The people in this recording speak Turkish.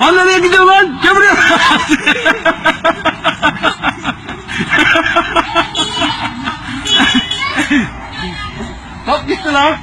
Lan nereye gidiyor lan? Gel. Top gitti lan.